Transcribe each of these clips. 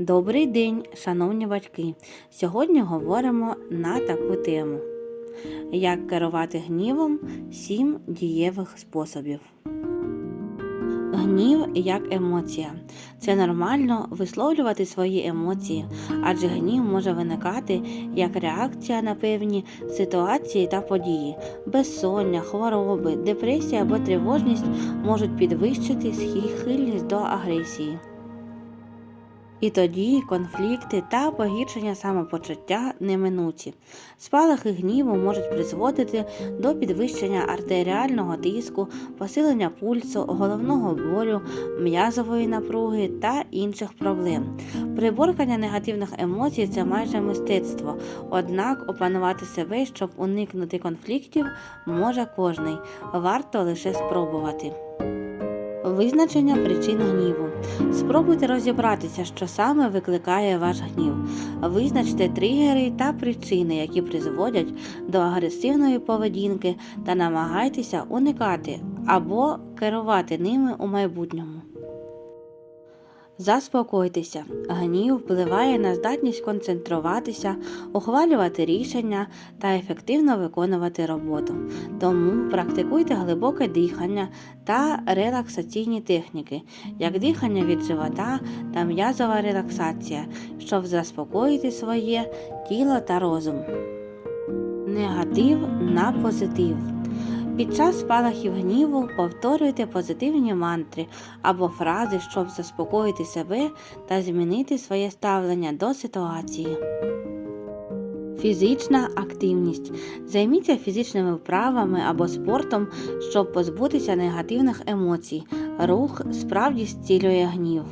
Добрий день, шановні батьки! Сьогодні говоримо на таку тему: Як керувати гнівом сім дієвих способів. Гнів як емоція. Це нормально висловлювати свої емоції, адже гнів може виникати як реакція на певні ситуації та події. Безсоння, хвороби, депресія або тривожність можуть підвищити схильність до агресії. І тоді конфлікти та погіршення самопочуття неминучі. Спалахи гніву можуть призводити до підвищення артеріального тиску, посилення пульсу, головного болю, м'язової напруги та інших проблем. Приборкання негативних емоцій це майже мистецтво, однак опанувати себе, щоб уникнути конфліктів, може кожний. Варто лише спробувати. Визначення причин гніву. Спробуйте розібратися, що саме викликає ваш гнів. Визначте тригери та причини, які призводять до агресивної поведінки, та намагайтеся уникати або керувати ними у майбутньому. Заспокойтеся. Гнів впливає на здатність концентруватися, ухвалювати рішення та ефективно виконувати роботу. Тому практикуйте глибоке дихання та релаксаційні техніки, як дихання від живота та м'язова релаксація, щоб заспокоїти своє тіло та розум. Негатив на позитив. Під час спалахів гніву повторюйте позитивні мантри або фрази, щоб заспокоїти себе та змінити своє ставлення до ситуації. Фізична активність. Займіться фізичними вправами або спортом, щоб позбутися негативних емоцій. Рух справді зцілює гнів.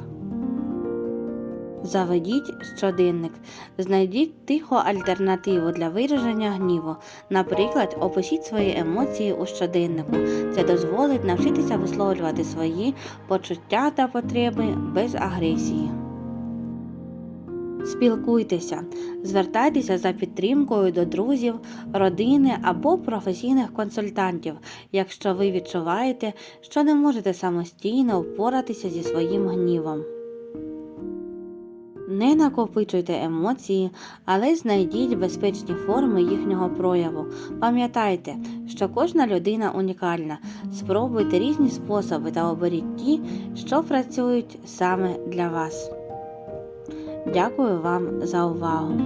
Заведіть щоденник. Знайдіть тиху альтернативу для вираження гніву. Наприклад, опишіть свої емоції у щоденнику. Це дозволить навчитися висловлювати свої почуття та потреби без агресії. Спілкуйтеся, звертайтеся за підтримкою до друзів, родини або професійних консультантів, якщо ви відчуваєте, що не можете самостійно впоратися зі своїм гнівом. Не накопичуйте емоції, але знайдіть безпечні форми їхнього прояву. Пам'ятайте, що кожна людина унікальна. Спробуйте різні способи та оберіть ті, що працюють саме для вас. Дякую вам за увагу!